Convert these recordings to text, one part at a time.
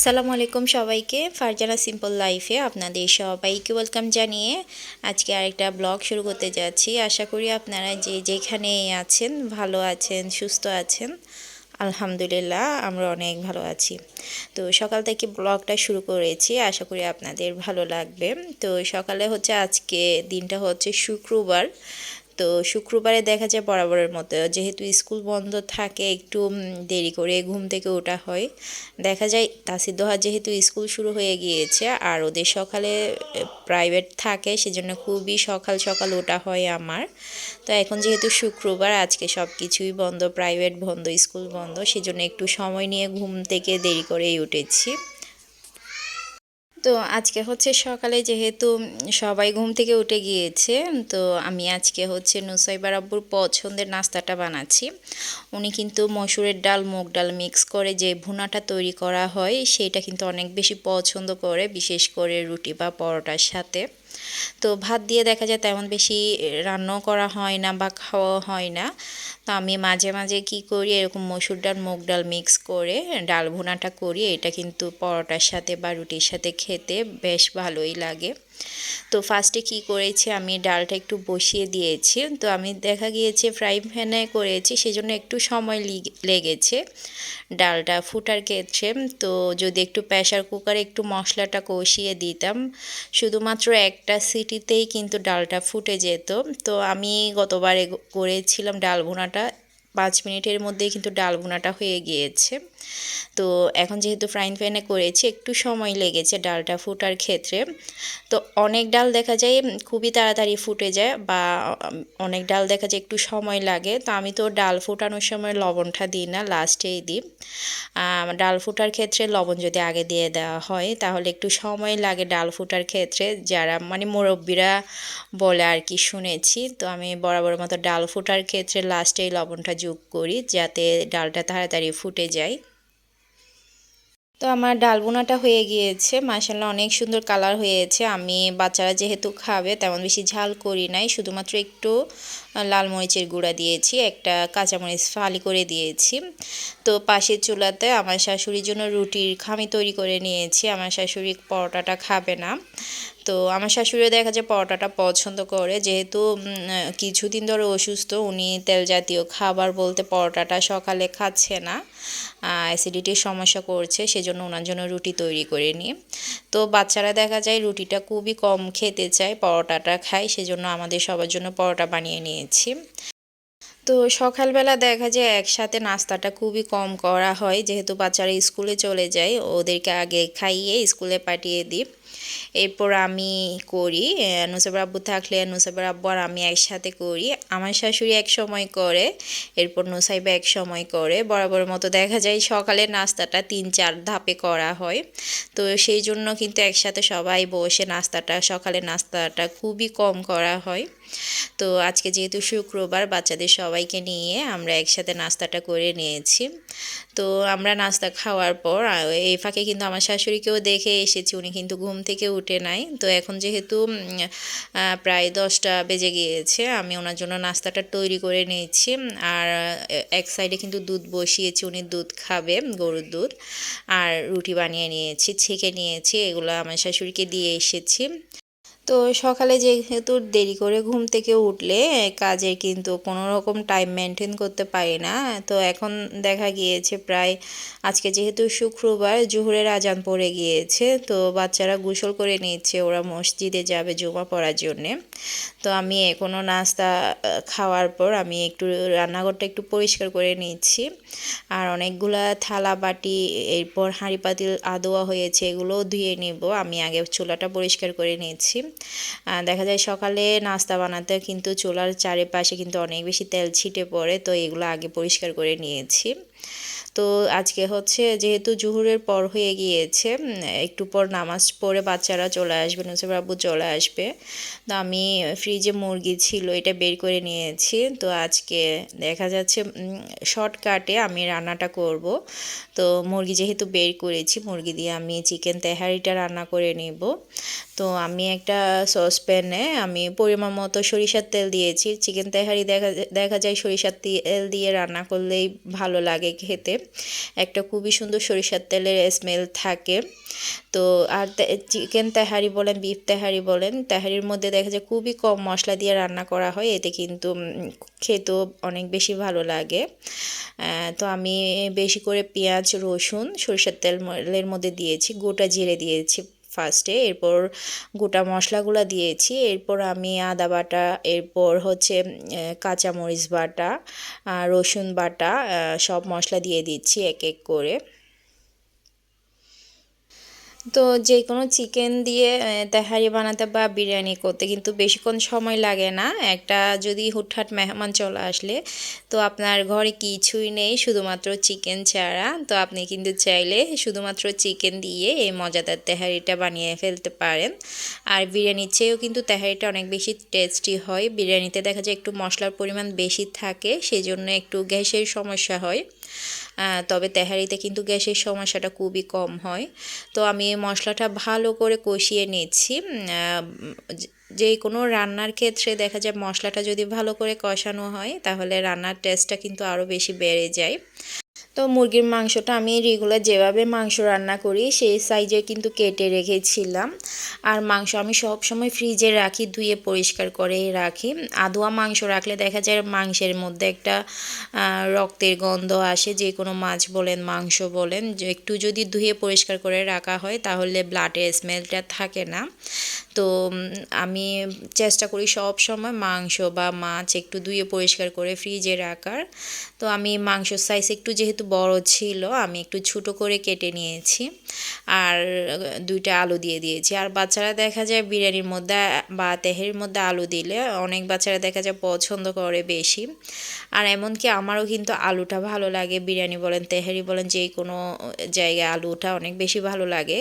আসসালামু আলাইকুম সবাইকে। ফারজানা সিম্পল লাইফে আপনাদের সবাইকে ওয়েলকাম জানিয়ে আজকে আরেকটা ব্লগ শুরু করতে যাচ্ছি। আশা করি আপনারা যে যেখানে আছেন, ভালো আছেন, সুস্থ আছেন, আলহামদুলিল্লাহ আমরা অনেক ভালো আছি। তো সকাল থেকে ব্লগটা শুরু করেছি, আশা করি আপনাদের ভালো লাগবে। তো সকালে হচ্ছে আজকে দিনটা হচ্ছে শুক্রবার। তো শুক্রবারে দেখা যায় বরাবরের মতো। যেহেতু স্কুল বন্ধ থাকে, একটু দেরি করে ঘুম থেকে ওঠা হয়। দেখা যায় তাসিদোহা যেহেতু স্কুল শুরু হয়ে গিয়েছে, আর ওদের সকালে প্রাইভেট থাকে, সেজন্য খুবই সকাল সকাল ওঠা হয় আমার। তো এখন যেহেতু শুক্রবার, আজকে সব কিছুই বন্ধ প্রাইভেট বন্ধ, স্কুল বন্ধ, সেজন্য একটু সময় নিয়ে ঘুম থেকে দেরি করেই উঠেছি। তো আজকে হচ্ছে সকালে যেহেতু সবাই ঘুম থেকে উঠে গিয়েছে, তো আমি আজকে হচ্ছে নুসাইবার আব্বুর পছন্দের নাস্তাটা বানাচ্ছি। উনি কিন্তু মসুরের ডাল, মুগ ডাল মিক্স করে যে ভুনাটা তৈরি করা হয় সেটা কিন্তু অনেক বেশি পছন্দ করে, বিশেষ করে রুটি বা পরোটার সাথে। তো ভাত দিয়ে দেখা যায় তেমন বেশি রান্নাও করা হয় না বা খাওয়া হয় না। তো আমি মাঝে মাঝে কি করি, এরকম মসুর ডাল, মুগ ডাল মিক্স করে, ডাল ভুনাটা করি। এটা কিন্তু পরোটার সাথে বা রুটির সাথে খেতে বেশ ভালোই লাগে। তো ফার্স্টে কি করেছি? আমি ডালটা একটু বসিয়ে দিয়েছি। তো আমি দেখা গিয়েছে ফ্রাই প্যানে করেছি, সেজন্য একটু সময় লেগেছে ডালটা ফুটার ক্ষেত্রে। তো যদি একটু প্রেশার কুকারে একটু মশলাটা কষিয়ে দিতাম, শুধুমাত্র একটা সিটিতেই কিন্তু ডালটা ফুটে যেত। তো আমি গতবারে করেছিলাম ডাল ভুনাটা। পাঁচ মিনিটের মধ্যেই কিন্তু ডাল বোনাটা হয়ে গিয়েছে। তো এখন যেহেতু ফ্রাইং প্যানে করেছি, একটু সময় লেগেছে ডালটা ফুটার ক্ষেত্রে। তো অনেক ডাল দেখা যায় খুবই তাড়াতাড়ি ফুটে যায় বা অনেক ডাল দেখা যায় একটু সময় লাগে। তো আমি তো ডাল ফুটানোর সময় লবণটা দিই না লাস্টেই দিই। ডাল ফুটার ক্ষেত্রে লবণ যদি আগে দিয়ে দেওয়া হয়, তাহলে একটু সময় লাগে ডাল ফুটার ক্ষেত্রে। যারা মানে মুরব্বীরা বলে আর কি শুনেছি, তো আমি বরাবর মতো ডাল ফুটার ক্ষেত্রে লাস্টেই লবণটা যোগ করি যাতে ডালটা তাড়াতাড়ি ফুটে যায়। তো আমার ডাল বোনাটা হয়ে গিয়েছে। মাসাল্লাহ অনেক সুন্দর কালার হয়েছে। আমি বাচ্চারা যেহেতু খাবে তেমন বেশি ঝাল করি নাই। শুধুমাত্র একটু লাল মরিচের গুঁড়া দিয়েছি, একটা কাঁচামরিচ ফালি করে দিয়েছি। তো পাশের চুলাতে আমার শাশুড়ির জন্য রুটির খামি তৈরি করে নিয়েছি, আমার শাশুড়ি পরোটাটা খাবে না। তো আমার শাশুড়িও দেখা যায় পরোটাটা পছন্দ করে, যেহেতু কিছুদিন ধরে অসুস্থ, উনি তেল জাতীয় খাবার বলতে পরোটাটা সকালে খাচ্ছে না অ্যাসিডিটির সমস্যা করছে, সেজন্য ওনার জন্য রুটি তৈরি করে নিই। তো বাচ্চারা দেখা যায় রুটিটা খুবই কম খেতে চায়, পরোটাটা খায়, সেজন্য আমাদের সবার জন্য পরোটা বানিয়ে নিয়েছি তো সকালবেলা দেখা যায় একসাথে নাস্তাটা খুবই কম করা হয়, যেহেতু বাচ্চারা স্কুলে চলে যায়, ওদেরকে আগে খাইয়ে স্কুলে পাঠিয়ে দিই। এরপর আমি করি নুসাইবার আব্বু থাকলে নুসাইবার আব্বু আর আমি একসাথে করি। আমার শাশুড়ি এক সময় করে, এরপর নুসাইবা এক সময় করে। বরাবর মতো দেখা যায় সকালের নাস্তাটা তিন চার ধাপে করা হয়। তো সেই জন্য কিন্তু একসাথে সবাই বসে নাস্তাটা সকালের নাস্তাটা খুবই কম করা হয়। তো আজকে যেহেতু শুক্রবার, বাচ্চাদের সবাইকে নিয়ে আমরা একসাথে নাস্তাটা করে নিয়েছি। তো আমরা নাস্তা খাওয়ার পর এই ফাঁকে কিন্তু আমার শাশুড়িকেও দেখে এসেছি, উনি কিন্তু ঘুম থেকে উঠে নাই। তো এখন যেহেতু প্রায় দশটা বেজে গিয়েছে, আমি ওনার জন্য নাস্তাটা তৈরি করে নিয়েছি। আর এক সাইডে কিন্তু দুধ বসিয়েছি, উনি দুধ খাবে, গরুর দুধ। আর রুটি বানিয়ে নিয়েছি, ছেঁকে নিয়েছি, এগুলো আমার শাশুড়িকে দিয়ে এসেছি। তো সকালে যেহেতু দেরি করে ঘুম থেকে উঠলে কাজের কিন্তু কোনো রকম টাইম মেনটেন করতে পারি না। তো এখন দেখা গিয়েছে প্রায় আজকে যেহেতু শুক্রবার জুহুরের আজান পড়ে গিয়েছে, তো বাচ্চারা গোসল করে নিচ্ছে, ওরা মসজিদে যাবে জমা পড়ার জন্যে। তো আমি কোনো নাস্তা খাওয়ার পর আমি একটু রান্নাঘরটা একটু পরিষ্কার করে নিচ্ছি। আর অনেকগুলা থালা বাটি, এরপর হাঁড়ি পাতিল আদোয়া হয়েছে, এগুলোও ধুয়ে নেব। আমি আগে চুলাটা পরিষ্কার করে নিয়েছি দেখা যায় সকালে নাস্তা বানাতে কিন্তু চুলার চারিপাশে কিন্তু অনেক বেশি তেল ছিটে পড়ে, তো এগুলো আগে পরিষ্কার করে নিয়েছি। তো আজকে হচ্ছে যেহেতু জুহুরের পর হয়ে গিয়েছে একটু পর নামাজ পড়ে বাচ্চারা চলে আসবে নুসেফ চলে আসবে। তো আমি ফ্রিজে মুরগি ছিল, এটা বের করে নিয়েছি। তো আজকে দেখা যাচ্ছে শর্টকাটে আমি রান্নাটা করব। তো মুরগি যেহেতু বের করেছি, মুরগি দিয়ে আমি চিকেন তেহারিটা রান্না করে নিব। তো আমি একটা সসপ্যানে আমি পরিমাণ মতো সরিষার তেল দিয়েছি। চিকেন তেহারি দেখা দেখা যায় সরিষার তেল দিয়ে রান্না করলেই ভালো লাগে খেতে। একটা খুবই সুন্দর সরিষার তেলের স্মেল থাকে। তো আর চিকেন তেহারি বলেন বিফ তেহারি বলেন তেহারির মধ্যে দেখা যায় খুবই কম মশলা দিয়ে রান্না করা হয়। এতে কিন্তু খেতেও অনেক বেশি ভালো লাগে। তো আমি বেশি করে পেঁয়াজ, রসুন সরিষার তেলের মধ্যে দিয়েছি। গোটা জিরে দিয়েছি। ফার্স্টে এরপর গোটা মশলাগুলো দিয়েছি, এরপর আমি আদা বাটা, এরপর হচ্ছে কাঁচামরিচ বাটা রসুন বাটা সব মশলা দিয়ে দিচ্ছি এক এক করে। তো যে কোনো চিকেন দিয়ে তেহারি বানাতে বা বিরিয়ানি করতে কিন্তু বেশিক্ষণ সময় লাগে না। একটা যদি হুটহাট মেহমান চলে আসলে, তো আপনার ঘরে কিছুই নেই, শুধুমাত্র চিকেন ছাড়া। তো আপনি কিন্তু চাইলে শুধুমাত্র চিকেন দিয়ে এই মজাদার তেহারিটা বানিয়ে ফেলতে পারেন। আর বিরিয়ানির চেয়েও কিন্তু তেহারিটা অনেক বেশি টেস্টি হয়। বিরিয়ানিতে দেখা যায় একটু মশলার পরিমাণ বেশি থাকে সেই জন্য একটু গ্যাসের সমস্যা হয়। তবে তেহারিতে কিন্তু গ্যাসের সমস্যাটা খুবই কম হয়। তো আমি মশলাটা ভালো করে কষিয়ে নিচ্ছি। যে কোনো রান্নার ক্ষেত্রে দেখা যায় মশলাটা যদি ভালো করে কষানো হয়, তাহলে রান্নার টেস্টটা কিন্তু আরও বেশি বেড়ে যায়। তো মুরগির মাংসটা আমি রেগুলার যেভাবে মাংস রান্না করি, সেই সাইজে কিন্তু কেটে রেখেছিলাম। আর মাংস আমি সব সময় ফ্রিজে রাখি, ধুয়ে পরিষ্কার করে রাখি। আধোয়া মাংস রাখলে দেখা যায় মাংসের মধ্যে একটা রক্তের গন্ধ আসে, যে কোনো মাছ বলেন, মাংস বলেন একটু যদি ধুয়ে পরিষ্কার করে রাখা হয়, তাহলে ব্লাডের স্মেলটা থাকে না। তো আমি চেষ্টা করি সব সময় মাংস বা মাছ একটু ধুয়ে পরিষ্কার করে ফ্রিজে রাখার। তো আমি মাংস সাইজ একটু যেহেতু বড় ছিল, আমি একটু ছোটো করে কেটে নিয়েছি আর দুইটা আলু দিয়ে দিয়েছি। আর বাচ্চারা দেখা যায় বিরিয়ানির মধ্যে, বা তেহেরির মধ্যে আলু দিলে অনেক বাচ্চারা দেখা যায় পছন্দ করে বেশি। আর এমনকি আমারও কিন্তু আলুটা ভালো লাগে, বিরিয়ানি বলেন, তেহারি বলেন, যে কোনো জায়গায় আলুটা অনেক বেশি ভালো লাগে।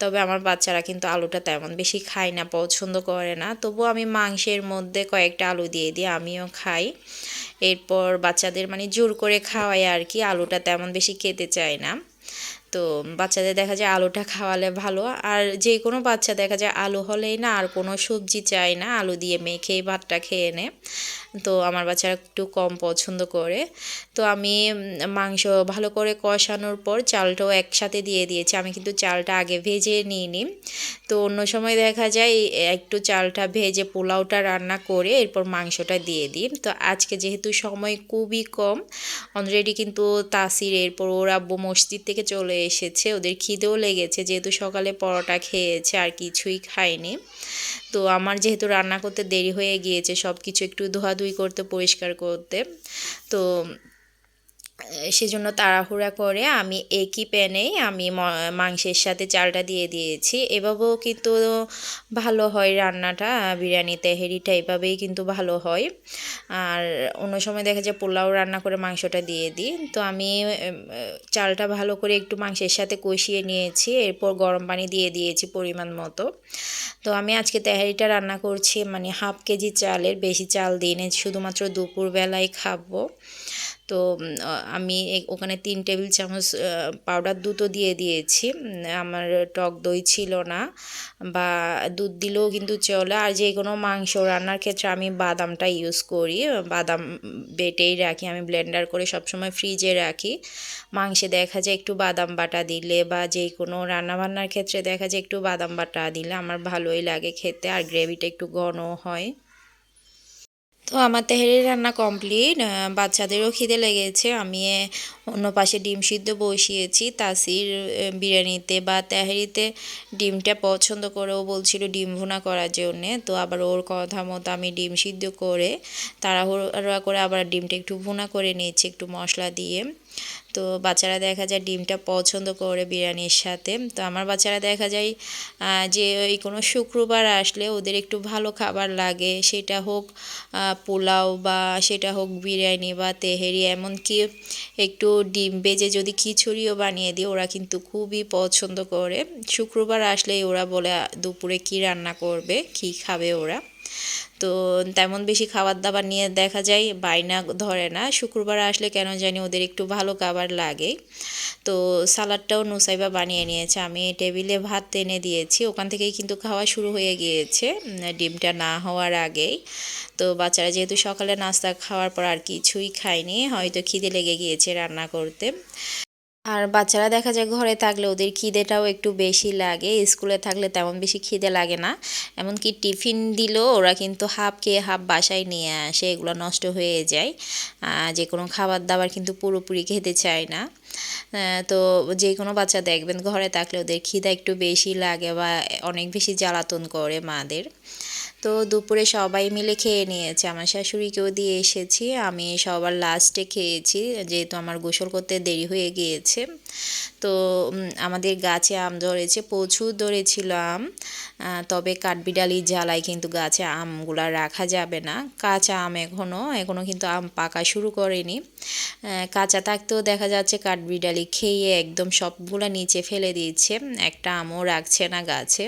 তবে আমার বাচ্চারা কিন্তু আলুটা তেমন বেশি খায় না, পছন্দ করে না। তবু আমি মাংসের মধ্যে কয়েকটা আলু দিয়ে দিই, আমিও খাই। এরপর বাচ্চাদের মানে জোর করে খাওয়ায় আর কি, আলুটা তেমন বেশি খেতে চায় না। তো বাচ্চাদের দেখা যায় আলুটা খাওয়ালে ভালো, আর যে কোনো বাচ্চা দেখা যায় আলু হলেই না আর কোনো সবজি চায় না, আলু দিয়ে মেখেই ভাতটা খেয়ে নেয়। তো আমার বাচ্চারা একটু কম পছন্দ করে। তো আমি মাংস ভালো করে কষানোর পর চালটাও একসাথে দিয়ে দিয়েছি। আমি কিন্তু চালটা আগে ভেজে নিইনি। তো অন্য সময় দেখা যায়, একটু চালটা ভেজে পোলাওটা রান্না করে এরপর মাংসটা দিয়ে দিই। তো আজকে যেহেতু সময় খুবই কম অলরেডি কিন্তু তাসির, এরপর ওর আব্বু মসজিদ থেকে চলে এসেছে। ওদের খিদেও লেগেছে, যেহেতু সকালে পরোটা খেয়েছে, আর কিছুই খায়নি। তো আমার যেহেতু রান্না করতে দেরি হয়ে গিয়েছে সব কিছু একটু ধোয়াধুয়ি করতে, পরিষ্কার করতে, তো সেজন্য তাড়াহুড়া করে আমি একই প্যানেই আমি মাংসের সাথে চালটা দিয়ে দিয়েছি। এভাবেও কিন্তু ভালো হয় রান্নাটা, বিরিয়ানি তেহেরিটা এভাবেই কিন্তু ভালো হয়। আর অন্য সময় দেখা যায় পোলাও রান্না করে মাংসটা দিয়ে দিই। তো আমি চালটা ভালো করে একটু মাংসের সাথে কষিয়ে নিয়েছি। এরপর গরম পানি দিয়ে দিয়েছি পরিমাণ মতো। তো আমি আজকে তেহারিটা রান্না করছি মানে হাফ কেজি চালের, বেশি চাল দিই শুধুমাত্র দুপুরবেলায় খাব। তো আমি ওখানে তিন টেবিল চামচ পাউডার দুধও দিয়ে দিয়েছি। আমার টক দই ছিল না বা দুধ দিলেও কিন্তু চলে। আর যে কোনো মাংস রান্নার ক্ষেত্রে আমি বাদামটা ইউজ করি। বাদাম বেটেই রাখি, আমি ব্লেন্ডার করে সবসময় ফ্রিজে রাখি। মাংসে দেখা যায় একটু বাদাম বাটা দিলে বা যে কোনো রান্নাবান্নার ক্ষেত্রে দেখা যায় একটু বাদাম বাটা দিলে আমার ভালোই লাগে খেতে। আর গ্রেভিটা একটু ঘন হয়। তো আমার তেহারি রান্না কমপ্লিট বাচ্চাদেরও খিদে লেগেছে। আমি অন্য পাশে ডিম সিদ্ধ বসিয়েছি। তাসির বিরিয়ানিতে বা তেহারিতে ডিমটা পছন্দ করে, ও বলছিল ডিম ভুনা করার জন্যে। তো আবার ওর কথা মতো আমি ডিম সিদ্ধ করে, তাড়াহুড়া করে আবার ডিমটা একটু ভুনা করে নিয়েছি, একটু মশলা দিয়ে। তো বাচ্চারা দেখা যায় ডিমটা পছন্দ করে বিরিয়ানির সাথে। তো আমার বাচ্চারা দেখা যায় যে এই কোনো শুক্রবার আসলে ওদের একটু ভালো খাবার লাগে, সেটা হোক পোলাও বা সেটা হোক বিরিয়ানি বা তেহেরি, এমনকি একটু ডিম বেজে যদি খিচুড়িও বানিয়ে দিই, ওরা কিন্তু খুবই পছন্দ করে। শুক্রবার আসলেই ওরা বলে দুপুরে কি রান্না করবে? কি খাবে ওরা? তো তেমন বেশি খাবার দাবার নিয়ে দেখা যায় বাইনা ধরে না। শুক্রবার আসলে কেন জানি ওদের একটু ভালো খাবার লাগে। তো সালাডটাও নুসাইবা বানিয়ে নিয়েছে। আমি টেবিলে ভাত টেনে দিয়েছি। ওখান থেকেই কিন্তু খাওয়া শুরু হয়ে গিয়েছে, ডিমটা না হওয়ার আগেই। তো বাচ্চারা যেহেতু সকালে নাস্তা খাওয়ার পর আর কিছুই খায়নি, হয়তো খিদে লেগে গিয়েছে রান্না করতে। আর বাচ্চারা দেখা যায় ঘরে থাকলে ওদের খিদেটাও একটু বেশি লাগে, স্কুলে থাকলে তেমন বেশি খিদে লাগে না। এমনকি টিফিন দিলেও ওরা কিন্তু হাফ খেয়ে হাফ বাসায় নিয়ে আসে, এগুলো নষ্ট হয়ে যায়। যে কোনো খাবার দাবার কিন্তু পুরোপুরি খেতে চায় না। তো যে কোনো বাচ্চা দেখবেন ঘরে থাকলে ওদের খিদা একটু বেশি লাগে বা অনেক বেশি জ্বালাতন করে মাদের। তো দুপুরে সবাই মিলে খেয়ে নিয়েছে। আমার শাশুড়িকেও দিয়ে এসেছি। আমি সবার লাস্টে খেয়েছি। যেহেতু আমার গোসল করতে দেরি হয়ে গিয়েছে। তো আমাদের গাছে আম ধরেছে, প্রচুর ধরেছিল আম। তবে কাঠবিড়ালি জ্বালায় কিন্তু গাছে আমগুলা রাখা যাবে না। কাঁচা আম এখনও এখনও কিন্তু আম পাকা শুরু করেনি। কাঁচা থাকতেও দেখা যাচ্ছে কাঠবিড়ালি খেয়ে একদম সবগুলা নিচে ফেলে দিচ্ছে। একটা আমও রাখছে না গাছে।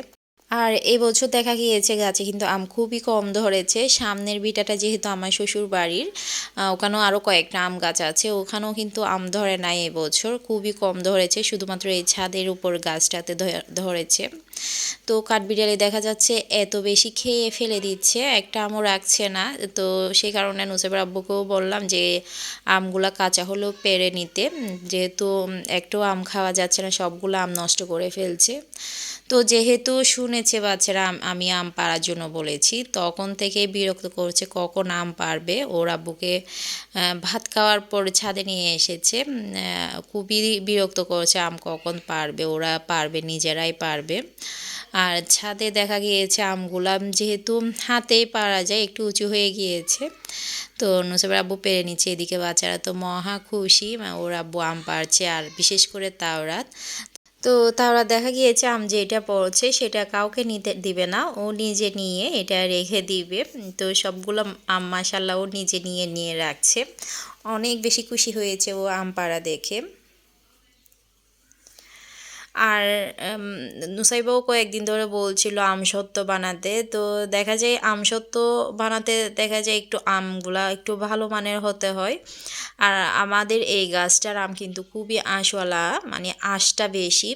আর এবছর দেখা গিয়েছে গাছে কিন্তু আম খুবই কম ধরেছে। সামনের বিটাটা যেহেতু আমার শ্বশুর বাড়ির ওখানেও আরও কয়েকটা আম গাছ আছে। ওখানেও কিন্তু আম ধরে নাই এবছর খুবই কম ধরেছে। শুধুমাত্র এই ছাদের উপর গাছটাতে ধরেছে। তো কাঠবিড়ালে দেখা যাচ্ছে এত বেশি খেয়ে ফেলে দিচ্ছে, একটা আমও রাখছে না। তো সেই কারণে নুসেবের আব্বুকেও বললাম যে, আমগুলা কাঁচা হলেও পেরে নিতে। যেহেতু একটু আম খাওয়া যাচ্ছে না, সবগুলো আম নষ্ট করে ফেলছে। তো যেহেতু শুনেছে বাচ্চারা আমি আম পাড়ার জন্য বলেছি, তখন থেকে বিরক্ত করছে কখন আম পারবে ওর আব্বুকে ভাত খাওয়ার পর ছাদে নিয়ে এসেছে। খুবই বিরক্ত করছে আম কখন পারবে ওরা পারবে নিজেরাই পারবে আর ছাদে দেখা গিয়েছে আমগুলাম যেহেতু হাতেই পারা যায়, একটু উঁচু হয়ে গিয়েছে। তো নুসেবের আব্বু পেরে নিচ্ছে, এদিকে বাচ্চারা তো মহা খুশি, ওর আব্বু আম পারছে আর বিশেষ করে তাওরাত। তো তারা দেখা গিয়েছে আম যেটা পড়ছে সেটা কাউকে নিতে দিবে না, ও নিজে নিয়ে এটা রেখে দিবে। তো সবগুলো আম মাসাল্লাহ ও নিজে নিয়ে নিয়ে রাখছে। অনেক বেশি খুশি হয়েছে ও আম পাড়া দেখে। আর নুসাইবাও কয়েকদিন ধরে বলছিল আমসত্ত্ব বানাতে। তো দেখা যায় আমসত্ত্ব বানাতে দেখা যায় একটু আমগুলা একটু ভালো মানের হতে হয়। আর আমাদের এই গাছটার আম কিন্তু খুবই আঁশওয়ালা মানে আঁশটা বেশি।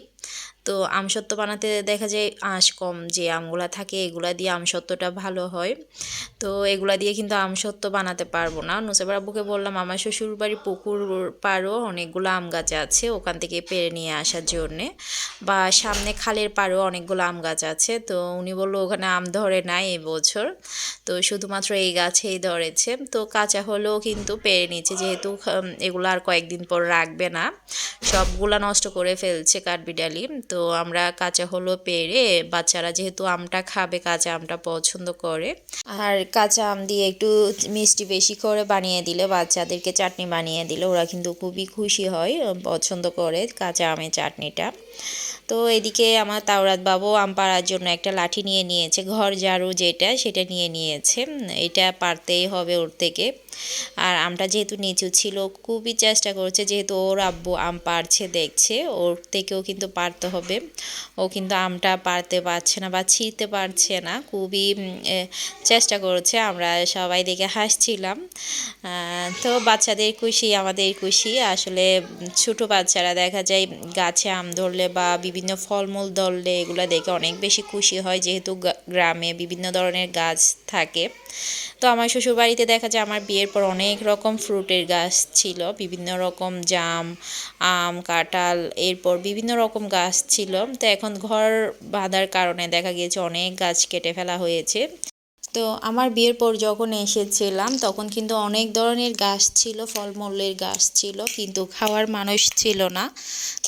তো আমসত্ত্ব বানাতে দেখা যায় আঁশ কম, যে আমগুলা থাকে এগুলা দিয়ে আমসত্ত্বটা ভালো হয়। তো এগুলা দিয়ে কিন্তু আমসত্ত্ব বানাতে পারব না। নুসাইবার আব্বুকে বললাম, আমার শ্বশুর বাড়ি পুকুর পাড়ও অনেকগুলো আম গাছ আছে ওখান থেকে পেরে নিয়ে আসার জন্যে। বা সামনে খালের পাড়েও অনেকগুলো আম গাছ আছে। তো উনি বলল, ওখানে আম ধরে নাই এবছর তো শুধুমাত্র এই গাছেই ধরেছে। তো কাঁচা হলেও কিন্তু পেরে নিচ্ছে যেহেতু এগুলো আর কয়েকদিন পর রাখবে না। সবগুলা নষ্ট করে ফেলছে কাঠবিড়ালি। তো আমরা কাঁচা হলো পেরে বাচ্চারা যেহেতু আমটা খাবে, কাঁচা আমটা পছন্দ করে। আর কাঁচা আম দিয়ে একটু মিষ্টি বেশি করে বানিয়ে দিলে, বাচ্চাদেরকে চাটনি বানিয়ে দিলে ওরা কিন্তু খুবই খুশি হয়, পছন্দ করে কাঁচা আমের চাটনিটা। তো এদিকে আমার তাওরাত বাবু আম পাড়ার জন্য একটা লাঠি নিয়ে নিয়েছে, ঘর ঝাড়ু যেটা সেটা নিয়ে নিয়েছে। এটা পারতেই হবে ওর থেকে। আর আমটা যেহেতু নিচু ছিল, খুবই চেষ্টা করছে, যেহেতু ওর আব্বু আম পারছে দেখছে, ওর থেকেও কিন্তু পারতে হবে। ও কিন্তু আমটা পারতে পারছে না বা ছিঁড়তে পারছে না, খুবই চেষ্টা করছে। আমরা সবাই দেখে হাসছিলাম। তো বাচ্চাদের খুশি, আমাদের খুশি। আসলে ছোট বাচ্চারা দেখা যায়, গাছে আম ধরলে বা বিভিন্ন ফলমূল, দললে এগুলো দেখে অনেক বেশি খুশি হয় যেহেতু গ্রামে বিভিন্ন ধরনের গাছ থাকে। তো আমার শ্বশুরবাড়িতে দেখা যায় আমার বিয়ের পর অনেক রকম ফ্রুটের গাছ ছিল, বিভিন্ন রকম জাম, আম, কাঁঠাল, এরপর বিভিন্ন রকম গাছ ছিল। তো এখন ঘর বাঁধার কারণে দেখা গিয়েছে অনেক গাছ কেটে ফেলা হয়েছে। তো আমার বিয়ের পর যখন এসেছিলাম, তখন কিন্তু অনেক ধরনের গাছ ছিল, ফলমূলের গাছ ছিল, কিন্তু খাওয়ার মানুষ ছিল না।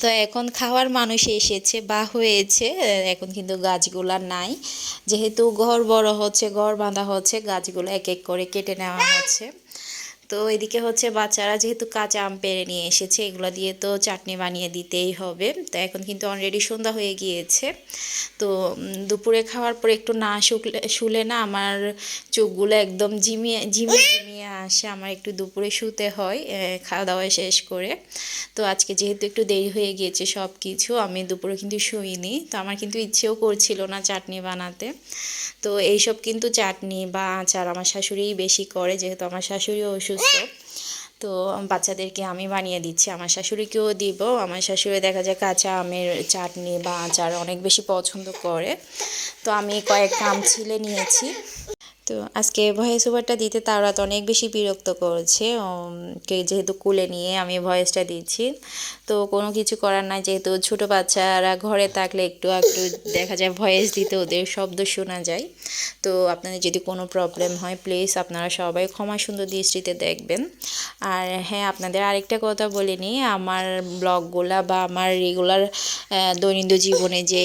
তো এখন খাওয়ার মানুষ এসেছে, বা হয়েছে, এখন কিন্তু গাছগুলো নাই। যেহেতু ঘর বড় হচ্ছে, ঘর বাঁধা হচ্ছে, গাছগুলো এক এক করে কেটে নেওয়া হচ্ছে। তো এদিকে হচ্ছে বাচ্চারা যেহেতু কাঁচা আম পেরে নিয়ে এসেছে, এগুলো দিয়ে তো চাটনি বানিয়ে দিতেই হবে। তো এখন কিন্তু অলরেডি সন্ধ্যা হয়ে গিয়েছে। তো দুপুরে খাওয়ার পর একটু না শুকলে, শুলে না আমার চোখগুলো একদম ঝিমিয়ে ঝিমিয়ে ঝিমিয়ে আসে, আমার একটু দুপুরে শুতে হয় খাওয়া দাওয়া শেষ করে। তো আজকে যেহেতু একটু দেরি হয়ে গিয়েছে সব কিছু আমি দুপুরে কিন্তু শুইনি। তো আমার কিন্তু ইচ্ছেও করছিল না চাটনি বানাতে। তো এইসব কিন্তু চাটনি বা আচার আমার শাশুড়িই বেশি করে, যেহেতু আমার শাশুড়িও অসুস্থ। তো বাচ্চাদেরকে আমি বানিয়ে দিচ্ছি, আমার শাশুড়িকেও দিব। আমার শাশুড়ি দেখা যায় কাঁচা আমের চাটনি বা আচার অনেক বেশি পছন্দ করে। তো আমি কয়েকটা আম ছিলে নিয়েছি। তো আজকে ভয়েস ওভারটা দিতে তারা তো অনেক বেশি বিরক্ত করছে যেহেতু কুলে নিয়ে আমি ভয়েসটা দিচ্ছি। তো কোনো কিছু করার নাই, যেহেতু ছোট বাচ্চারা ঘরে থাকলে একটু একটু দেখা যায় ভয়েস দিতে ওদের শব্দ শোনা যায়। তো আপনাদের যদি কোনো প্রবলেম হয় প্লিজ আপনারা সবাই ক্ষমা সুন্দর দৃষ্টিতে দেখবেন। আর হ্যাঁ আপনাদের আরেকটা কথা বলে নিই, আমার ব্লগগুলা বা আমার রেগুলার দৈনন্দিন জীবনে যে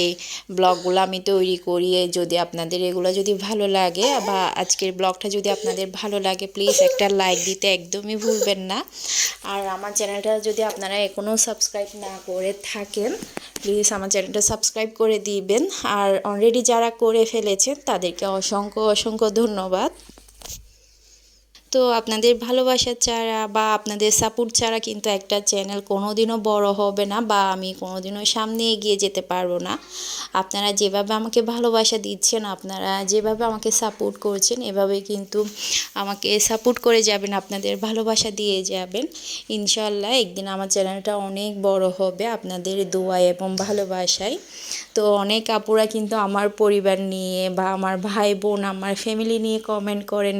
ব্লগগুলো আমি তৈরি করি, যদি আপনাদের এগুলো যদি ভালো লাগে বা আজকের ব্লগটা যদি আপনাদের ভালো লাগে প্লিজ একটা লাইক দিতে একদমই ভুলবেন না। আর আমার চ্যানেলটা যদি আপনারা এখনও সাবস্ক্রাইব না করে থাকেন প্লিজ আমার চ্যানেলটা সাবস্ক্রাইব করে দিবেন। আর অলরেডি যারা করে ফেলেছেন, তাদেরকে অসংখ্য অসংখ্য ধন্যবাদ। তো আপনাদের ভালোবাসার ছাড়া বা আপনাদের সাপোর্ট ছাড়া কিন্তু একটা চ্যানেল কোনোদিনও বড় হবে না বা আমি কোনোদিনও সামনে এগিয়ে যেতে পারব না। আপনারা যেভাবে আমাকে ভালোবাসা দিচ্ছেন, আপনারা যেভাবে আমাকে সাপোর্ট করছেন, এভাবে কিন্তু আমাকে সাপোর্ট করে যাবেন, আপনাদের ভালোবাসা দিয়ে যাবেন। ইনশাল্লাহ একদিন আমার চ্যানেলটা অনেক বড় হবে আপনাদের দোয়া এবং ভালোবাসায়। তো অনেক আপুরা কিন্তু আমার পরিবার নিয়ে বা আমার ভাই বোন, আমার ফ্যামিলি নিয়ে কমেন্ট করেন,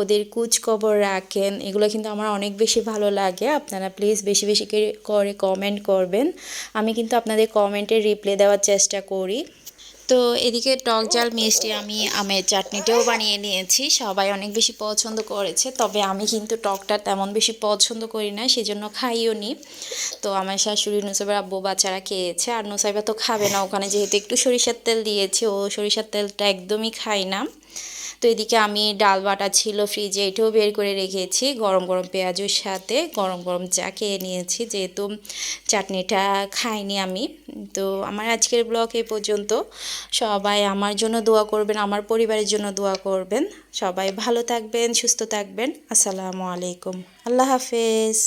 ওদের কুচ খবর রাখেন, এগুলো কিন্তু আমার অনেক বেশি ভালো লাগে। আপনারা প্লিজ বেশি বেশি করে- কমেন্ট করবেন। আমি কিন্তু আপনাদের কমেন্টের রিপ্লাই দেওয়ার চেষ্টা করি। তো এদিকে টক জাল মিষ্টি আমি আমের চাটনিটাও বানিয়ে নিয়েছি। সবাই অনেক বেশি পছন্দ করেছে, তবে আমি কিন্তু টকটা তেমন বেশি পছন্দ করি না, সেজন্য খাইও নি। তো আমার শাশুড়ি নুসাইবার আব্বু বাচ্চারা খেয়েছে, আর নুসাইবা তো খাবে না। ওখানে যেহেতু একটু সরিষার তেল দিয়েছি, ও সরিষার তেলটা একদমই খায় না। তো এদিকে আমি ডাল বাটা ছিল ফ্রিজে, এটাও বের করে রেখেছি। গরম গরম পেঁয়াজের সাথে গরম গরম চা খেয়ে নিয়েছি, যেহেতু চাটনিটা খাইনি আমি। তো আমার আজকের ব্লগ এই পর্যন্ত। সবাই আমার জন্য দোয়া করবেন, আমার পরিবারের জন্য দোয়া করবেন। সবাই ভালো থাকবেন, সুস্থ থাকবেন। আসসালামু আলাইকুম। আল্লাহ হাফেজ।